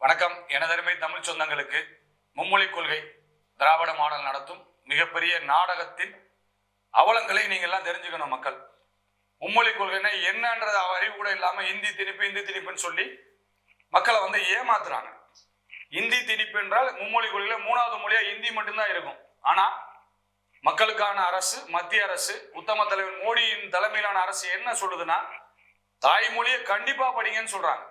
வணக்கம். எனதருமை தமிழ் சொந்தங்களுக்கு மும்மொழி கொள்கை திராவிட மாடல் நடத்தும் மிகப்பெரிய நாடகத்தின் அவலங்களை நீங்கள்லாம் தெரிஞ்சுக்கணும் மக்கள். மும்மொழி கொள்கைன்னா என்னன்றது அறிவு கூட இல்லாமல் இந்தி திணிப்பு இந்தி திணிப்புன்னு சொல்லி மக்களை வந்து ஏமாத்துறாங்க. இந்தி திணிப்பு என்றால் மும்மொழி கொள்கையில மூணாவது மொழியாக இந்தி மட்டும்தான் இருக்கும். ஆனால் மக்களுக்கான அரசு மத்திய அரசு உத்தம தலைவர் மோடியின் தலைமையிலான அரசு என்ன சொல்லுதுன்னா தாய்மொழியை கண்டிப்பாக படிங்கன்னு சொல்கிறாங்க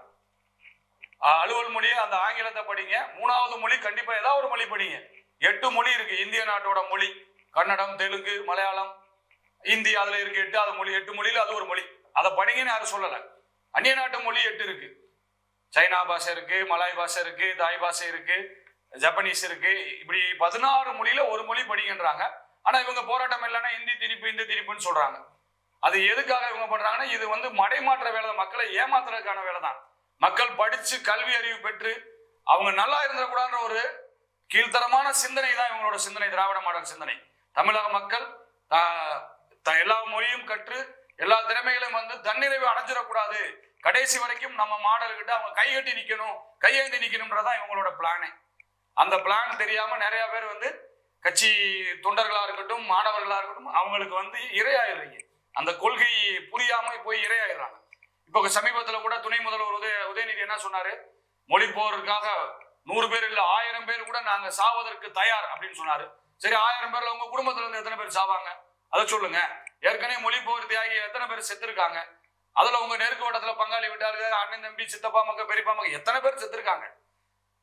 அலுவல் மொழியை அந்த ஆங்கிலத்தை படிங்க. மூணாவது மொழி கண்டிப்பா ஏதாவது ஒரு மொழி படிங்க. எட்டு மொழி இருக்கு. இந்திய நாட்டோட மொழி. கன்னடம் தெலுங்கு மலையாளம் இந்தி அதுல இருக்கு. எட்டு அது மொழி. எட்டு மொழியில அது ஒரு மொழி. அதை படிங்கன்னு யாரும் சொல்லல. அந்நிய நாட்டு மொழி எட்டு இருக்கு. சைனா பாஷை இருக்கு மலாய் பாஷை இருக்கு தாய் பாஷை இருக்கு ஜப்பனீஸ் இருக்கு. இப்படி பதினாறு மொழியில ஒரு மொழி படிக்கின்றாங்க ஆனா இவங்க போராட்டம் இல்லைன்னா இந்தி திணிப்பு இந்தி திணிப்புன்னு சொல்றாங்க. அது எதுக்காக இவங்க பண்றாங்கன்னா இது வந்து மடைமாற்ற வேலை தான். மக்களை ஏமாத்துறதுக்கான வேலை தான் மக்கள் படிச்சு கல்வி அறிவு பெற்று அவங்க நல்லா இருந்துடக்கூடாதுன்ற ஒரு கீழ்த்தரமான சிந்தனை தான் இவங்களோட சிந்தனை திராவிட மாடல் சிந்தனை. தமிழக மக்கள் த- எல்லா மொழியும் கற்று எல்லா திறமைகளையும் வந்து தன்னிறைவு அடைஞ்சிடக்கூடாது. கடைசி வரைக்கும் நம்ம மாடல்கிட்ட அவங்க கைகட்டி நிற்கணும் கையேந்தி நிற்கணும்ன்றதான் இவங்களோட பிளானே அந்த பிளான் தெரியாம நிறைய பேர் வந்து கட்சி தொண்டர்களா இருக்கட்டும் மாணவர்களா இருக்கட்டும் அவங்களுக்கு வந்து இரையாயிடுறீங்க. அந்த கொள்கை புரியாம போய் இரையாயிடுறாங்க. இப்போ சமீபத்துல கூட துணை முதல்வர் உதய உதயநிதி என்ன சொன்னாரு? மொழி போருக்காக நூறு பேர் இல்ல ஆயிரம் பேர் கூட நாங்க சாவதற்கு தயார் அப்படின்னு சொன்னாரு. சரி ஆயிரம் பேர்ல உங்க குடும்பத்துல இருந்து எத்தனை பேர் சாவாங்க? அதை சொல்லுங்க. ஏற்கனவே மொழி போர் தியாகி எத்தனை பேர் செத்துருக்காங்க? அதுல உங்க நெருக்கு வட்டத்துல பங்காளி விட்டார்கள் அண்ணன் தம்பி சித்தப்பா மக்க பெரியப்பா மக்க எத்தனை பேர் செத்துருக்காங்க?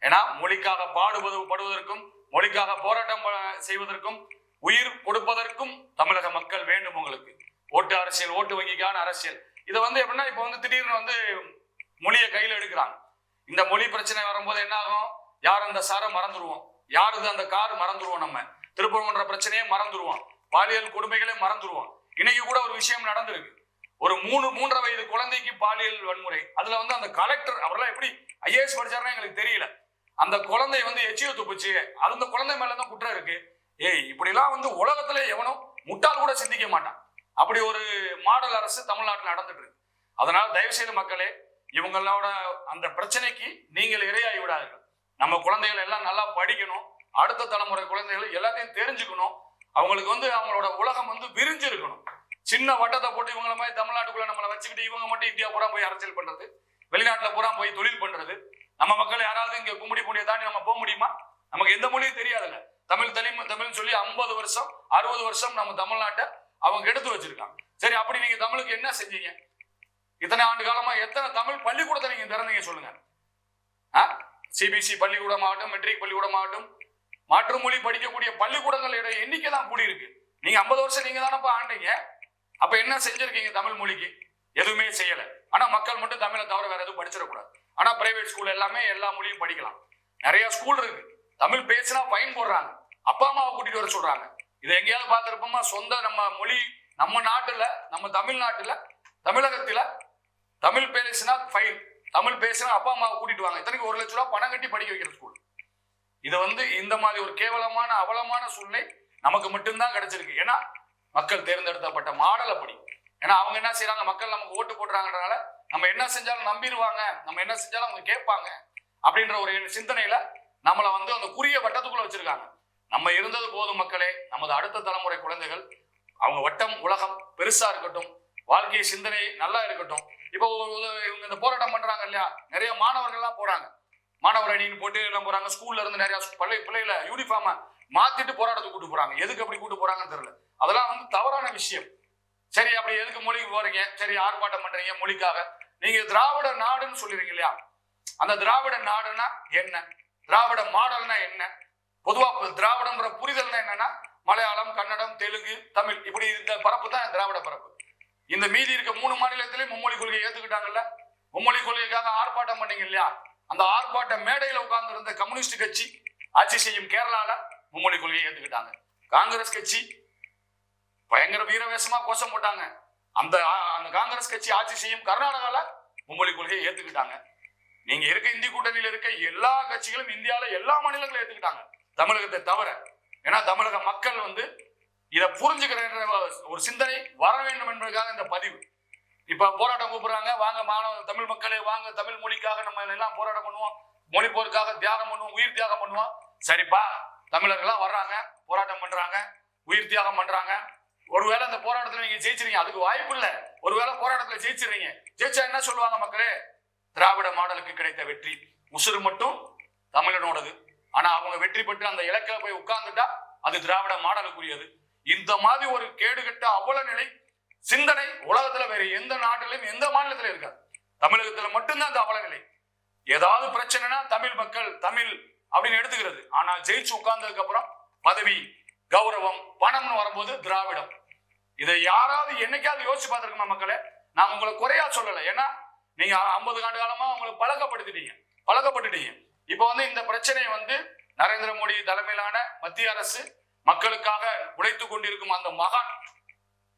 ஏன்னா மொழிக்காக பாடுவது படுவதற்கும் மொழிக்காக போராட்டம் செய்வதற்கும் உயிர் கொடுப்பதற்கும் தமிழக மக்கள் வேண்டும் உங்களுக்கு. ஓட்டு அரசியல் ஓட்டு வங்கிக்கான அரசியல். இதை வந்து எப்படின்னா இப்போ வந்து திடீர்னு வந்து மொழியை கையில் எடுக்கிறாங்க. இந்த மொழி பிரச்சனை வரும்போது என்ன ஆகும் யார் அந்த சாரை மறந்துடுவோம் யாருது அந்த கார் மறந்துடுவோம் நம்ம? திருப்பரங்குன்ற பிரச்சனையே மறந்துடுவோம் பாலியல் கொடுமைகளே மறந்துடுவோம் இன்னைக்கு கூட ஒரு விஷயம் நடந்திருக்கு. ஒரு மூணு மூன்றரை வயது குழந்தைக்கு பாலியல் வன்முறை. அதுல வந்து அந்த கலெக்டர் அவரெல்லாம் எப்படி ஐஏஎஸ் படிச்சாருன்னு எங்களுக்கு தெரியல. அந்த குழந்தை வந்து எச்சிய துப்புச்சு. அது அந்த குழந்தை மேல தான் குற்றம் இருக்கு. ஏய் இப்படிலாம் வந்து உலகத்துல எவனும் முட்டாள் கூட சிந்திக்க மாட்டான். அப்படி ஒரு மாடல் அரசு தமிழ்நாட்டில் நடந்துட்டு இருக்கு. அதனால் தயவு செய்து மக்களே இவங்களோட அந்த பிரச்சனைக்கு நீங்கள் இரையாகி விடாதீர்கள். நம்ம குழந்தைகள் எல்லாம் நல்லா படிக்கணும். அடுத்த தலைமுறை குழந்தைகள் எல்லாத்தையும் தெரிஞ்சுக்கணும். அவங்களுக்கு வந்து அவங்களோட உலகம் வந்து விரிஞ்சு இருக்கணும் சின்ன வட்டத்தை போட்டு இவங்கள மாதிரி தமிழ்நாட்டுக்குள்ள நம்மளை வச்சுக்கிட்டு இவங்க மட்டும் இந்தியா பூரா போய் அரசியல் பண்றது வெளிநாட்டுல பூரா போய் தொழில் பண்றது. நம்ம மக்கள் யாராவது இங்க கும்முடி பூண்டியை தாண்டி நம்ம போக முடியுமா? நமக்கு எந்த மொழியும் தெரியாதுல்ல. தமிழ் தலைமை தமிழ்னு சொல்லி ஐம்பது வருஷம் அறுபது வருஷம் நம்ம தமிழ்நாட்டை அவங்க எடுத்து வச்சிருக்காங்க. சரி அப்படி நீங்க தமிழுக்கு என்ன செஞ்சீங்க? இத்தனை ஆண்டு காலமா எத்தனை தமிழ் பள்ளிக்கூடத்தை நீங்க திறந்தீங்க சொல்லுங்க. சிபிசி பள்ளிக்கூடம் ஆகட்டும் மெட்ரிக் பள்ளிக்கூடமாகட்டும் மாற்று மொழி படிக்கக்கூடிய பள்ளிக்கூடங்களோட எண்ணிக்கை தான் கூடியிருக்கு. நீங்க ஐம்பது வருஷம் நீங்க தானப்பா ஆண்டீங்க. அப்ப என்ன செஞ்சிருக்கீங்க தமிழ் மொழிக்கு? எதுவுமே செய்யல. ஆனா மக்கள் மட்டும் தமிழை தவிர வேற எதுவும் படிச்சிடக்கூடாது. ஆனா பிரைவேட் ஸ்கூல் எல்லாமே எல்லா மொழியும் படிக்கலாம். நிறைய ஸ்கூல் இருக்கு. தமிழ் பேசினா ஃபைன் போடுறாங்க. அப்பா அம்மாவை கூட்டிட்டு வர சொல்றாங்க. இதை எங்கேயாவது பார்த்துருப்போமா? சொந்த நம்ம மொழி நம்ம நாட்டில் நம்ம தமிழ்நாட்டில் தமிழகத்தில் தமிழ் பேசினா ஃபைன் தமிழ் பேசினா அப்பா அம்மாவை கூட்டிட்டு வாங்க. இத்தனைக்கு ஒரு லட்ச ரூபா பணம் கட்டி படிக்க வைக்கிற ஸ்கூல் இதை வந்து இந்த மாதிரி ஒரு கேவலமான அவலமான சூழ்நிலை நமக்கு மட்டும்தான் கிடைச்சிருக்கு. ஏன்னா மக்கள் தேர்ந்தெடுக்கப்பட்ட மாடல் அப்படி. ஏன்னா அவங்க என்ன செய்யறாங்க மக்கள் நமக்கு ஓட்டு போடுறாங்கன்றனால நம்ம என்ன செஞ்சாலும் நம்பிடுவாங்க. நம்ம என்ன செஞ்சாலும் அவங்க கேட்பாங்க. அப்படின்ற ஒரு சிந்தனையில நம்மளை வந்து அந்த குறுகிய வட்டத்துக்குள்ள வச்சிருக்காங்க. நம்ம இருந்தது போதும் மக்களே. நமது அடுத்த தலைமுறை குழந்தைகள் அவங்க வட்டம் உலகம் பெருசா இருக்கட்டும். வாழ்க்கை சிந்தனை நல்லா இருக்கட்டும். இப்போ ஒரு- இவங்க இந்த போராட்டம் பண்றாங்க இல்லையா? நிறைய மாணவர்கள்லாம் போறாங்க. மாணவர் அணின்னு போட்டு என்ன போறாங்க? ஸ்கூல்ல இருந்து நிறைய பள்ளி பிள்ளைகளை யூனிஃபார்மை மாத்திட்டு போராட்டத்துக்கு கூட்டு போறாங்க. எதுக்கு அப்படி கூட்டு போறாங்கன்னு தெரியல. அதெல்லாம் வந்து தவறான விஷயம். சரி அப்படி எதுக்கு மொழிக்கு போறீங்க? சரி ஆர்ப்பாட்டம் பண்றீங்க மொழிக்காக. நீங்க திராவிட நாடுன்னு சொல்லிடுறீங்க இல்லையா? அந்த திராவிட நாடுன்னா என்ன? திராவிட மாடல்னா என்ன? பொதுவாக இப்ப திராவிடம்ன்ற புரிதல்னா என்னன்னா மலையாளம் கன்னடம் தெலுங்கு தமிழ் இப்படி இந்த பரப்பு தான் திராவிட பரப்பு. இந்த மீதி இருக்க மூணு மாநிலத்திலயும் மும்மொழி கொள்கையை ஏத்துக்கிட்டாங்கல்ல? மும்மொழி கொள்கைக்காக ஆர்ப்பாட்டம் பண்ணீங்க இல்லையா? அந்த ஆர்ப்பாட்ட மேடையில் உட்கார்ந்து இருந்த கம்யூனிஸ்ட் கட்சி ஆட்சி செய்யும் கேரளால மும்மொழி கொள்கையை ஏத்துக்கிட்டாங்க. காங்கிரஸ் கட்சி பயங்கர வீரவேசமா கோஷம் போட்டாங்க. அந்த அந்த காங்கிரஸ் கட்சி ஆட்சி செய்யும் கர்நாடகால மும்மொழி கொள்கையை ஏத்துக்கிட்டாங்க. நீங்க இருக்க இந்தி கூட்டணியில இருக்க எல்லா கட்சிகளும் இந்தியாவில் எல்லா மாநிலங்களும் ஏத்துக்கிட்டாங்க. தமிழகத்தை தவிர ஏன்னா தமிழக மக்கள் வந்து இதை புரிஞ்சுக்கிற ஒரு சிந்தனை வர வேண்டும் என்பதற்காக இந்த பதிவு. இப்ப போராட்டம் கூப்பிடுறாங்க வாங்க மாணவ தமிழ் மக்களே வாங்க தமிழ் மொழிக்காக நம்ம எல்லாம் போராட்டம் பண்ணுவோம். மொழி போருக்காக தியாகம் பண்ணுவோம் உயிர் தியாகம் பண்ணுவோம். சரிப்பா தமிழர்கள்லாம் வர்றாங்க போராட்டம் பண்றாங்க உயிர் தியாகம் பண்றாங்க. ஒருவேளை அந்த போராட்டத்துல நீங்க ஜெயிச்சிருங்க அதுக்கு வாய்ப்பு இல்லை. ஒருவேளை போராட்டத்துல ஜெயிச்சிருங்க. ஜெயிச்சா என்ன சொல்லுவாங்க மக்களே? திராவிட மாடலுக்கு கிடைத்த வெற்றி. உசுறு மட்டும் தமிழனோடது. ஆனா அவங்க வெற்றி பெற்று அந்த இலக்கில போய் உட்கார்ந்துட்டா அது திராவிட மாடலுக்குரியது. இந்த மாதிரி ஒரு கேடுகட்ட அவ்வளவு நிலை சிந்தனை உலகத்துல வேற எந்த நாட்டிலும் எந்த மாநிலத்திலும் இருக்காது. தமிழகத்துல மட்டும்தான் அந்த அவல நிலை ஏதாவது பிரச்சனைனா தமிழ் மக்கள் தமிழ் அப்படின்னு எடுத்துக்கிறது. ஆனா ஜெயிச்சு உட்கார்ந்ததுக்கு அப்புறம் பதவி கௌரவம் பணம்னு வரும்போது திராவிடம். இதை யாராவது என்னைக்காவது யோசிச்சு பார்த்துருக்கோமா மக்களே? நான் உங்களை குறையா சொல்லலை. ஏன்னா நீங்க ஐம்பது ஆண்டு காலமா உங்களை பழக்கப்படுத்திட்டீங்க. பழக்கப்பட்டுட்டீங்க. இப்போ வந்து இந்த பிரச்சனையை வந்து நரேந்திர மோடி தலைமையிலான மத்திய அரசு மக்களுக்காக உழைத்து கொண்டிருக்கும் அந்த மகான்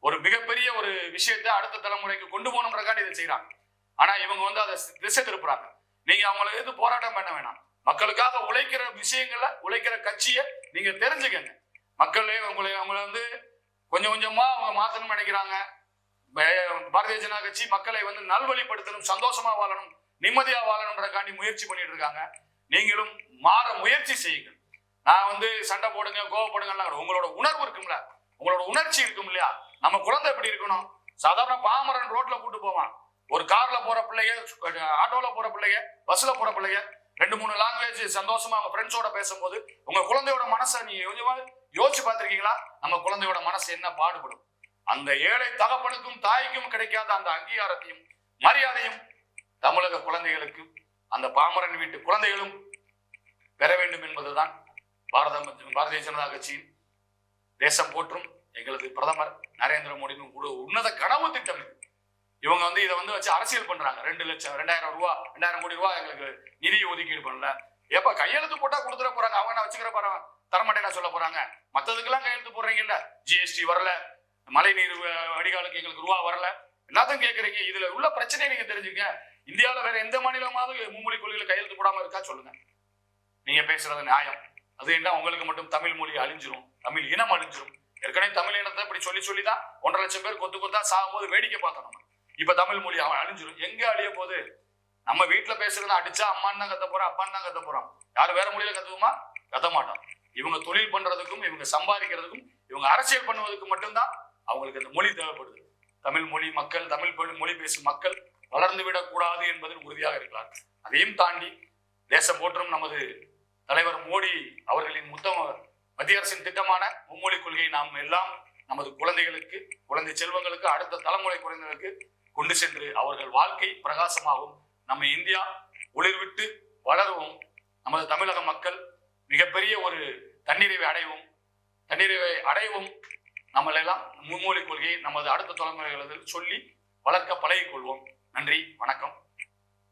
ஒரு மிகப்பெரிய ஒரு விஷயத்தை அடுத்த தலைமுறைக்கு கொண்டு போகணுன்றக்காண்டி இதை செய்யறாங்க ஆனா இவங்க வந்து அதை திசை திருப்புறாங்க. நீங்க அவங்களை எது போராட்டம் பண்ண வேணாம். மக்களுக்காக உழைக்கிற விஷயங்களை உழைக்கிற கட்சியை நீங்க தெரிஞ்சுக்கங்க. மக்களே உங்களை அவங்கள வந்து கொஞ்சம் கொஞ்சமா அவங்க மாத்தணும்னு நினைக்கிறாங்க. பாரதிய ஜனதா கட்சி மக்களை வந்து நல்வழிப்படுத்தணும் சந்தோஷமா வாழணும் நிம்மதியா வாழணுன்றக்காண்டி முயற்சி பண்ணிட்டு இருக்காங்க. நீங்களும் மாற முயற்சி செய்யுங்கள். நான் வந்து சண்டை போடுங்க கோவப்படுங்கலாம் உங்களோட உணர்வு இருக்கும்ல. உங்களோட உணர்ச்சி இருக்கும் இல்லையா? நம்ம குழந்தை எப்படி இருக்கணும்? சாதாரண பாமரன் ரோட்ல கூட்டு போவான். ஒரு கார்ல போற பிள்ளைங்க ஆட்டோல போற பிள்ளைங்க பஸ்ல போற பிள்ளைங்க ரெண்டு மூணு லாங்குவேஜ் சந்தோஷமா அவங்க ஃப்ரெண்ட்ஸோட பேசும்போது உங்க குழந்தையோட மனசை நீங்க கொஞ்சமா யோசிச்சு பார்த்திருக்கீங்களா? நம்ம குழந்தையோட மனசு என்ன பாடுபடும்? அந்த ஏழை தகப்பனுக்கும் தாய்க்கும் கிடைக்காத அந்த அங்கீகாரத்தையும் மரியாதையும் தமிழக குழந்தைகளுக்கு அந்த பாமரன் வீட்டு குழந்தைகளும் பெற வேண்டும் என்பதுதான் பாரத பாரதிய ஜனதா கட்சியின் தேசம் போற்றும் எங்களது பிரதமர் நரேந்திர மோடியின் ஒரு உன்னத கனவு திட்டம் இவங்க வந்து இதை வந்து வச்சு அரசியல் பண்றாங்க. ரெண்டு லட்சம் ரெண்டாயிரம் ரூபா ரெண்டாயிரம் கோடி ரூபா எங்களுக்கு நிதி ஒதுக்கீடு பண்ணல. ஏப்பா கையெழுத்து போட்டா கொடுத்துட போறாங்க? அவங்க நான் வச்சுக்கிற போறாங்க தரமாட்டேன் சொல்ல போறாங்க? மத்ததுக்கெல்லாம் கையெழுத்து போடுறீங்கல்ல? ஜிஎஸ்டி வரல. மழை நீர் வடிகாலுக்கு எங்களுக்கு ரூபா வரல. எல்லாத்தையும் கேட்கறீங்க இதுல உள்ள பிரச்சனையை நீங்க தெரிஞ்சுங்க இந்தியாவுல வேற எந்த மாநிலமாவது மும்மொழி கொள்கையில கையெழுத்து போடாம இருக்கா சொல்லுங்க. நீங்க பேசுறது நியாயம். அது என்ன உங்களுக்கு மட்டும் தமிழ் மொழி அழிஞ்சிரும்? தமிழ் இனம் அழிஞ்சிரும். ஏற்கனவே தமிழ் இனத்தை இப்படி சொல்லி சொல்லி தான் ஒன்றரை லட்சம் பேர் கொத்து கொத்தா சாகும்போது வேடிக்கை பார்த்தோம் நம்ம. இப்ப தமிழ் மொழி அவன் அழிஞ்சிரும். எங்க அழிய போகுது? நம்ம வீட்டுல பேசுறத அடிச்சா அம்மான்னு தான் கத்த போறோம் அப்பான்னு தான் கத்த போறோம் யாரும் வேற மொழியில கத்துக்குமா? கத்த மாட்டோம் இவங்க தொழில் பண்றதுக்கும் இவங்க சம்பாதிக்கிறதுக்கும் இவங்க அரசியல் பண்ணுவதற்கு மட்டும்தான் அவங்களுக்கு அந்த மொழி தேவைப்படுது. தமிழ் மொழி மக்கள் தமிழ் மொழி- பேசும் மக்கள் வளர்ந்து விடக்கூடாது என்பதில் உறுதியாக இருக்கிறார். அதையும் தாண்டி தேசம் போற்றும் நமது தலைவர் மோடி அவர்களின் முத்தம மத்திய அரசின் திட்டமான மும்மொழி கொள்கையை நாம் எல்லாம் நமது குழந்தைகளுக்கு குழந்தை செல்வங்களுக்கு அடுத்த தலைமுறை குழந்தைகளுக்கு கொண்டு சென்று அவர்கள் வாழ்க்கை பிரகாசமாகவும் நம்ம இந்தியா ஒளிர்விட்டு வளரவும் நமது தமிழக மக்கள் மிகப்பெரிய ஒரு தன்னிறைவை அடையவும் தன்னிறைவை அடையவும் நம்மளெல்லாம் மும்மொழி கொள்கையை நமது அடுத்த தலைமுறைகளில் சொல்லி வளர்க்க பழகிக்கொள்வோம் நன்றி வணக்கம்.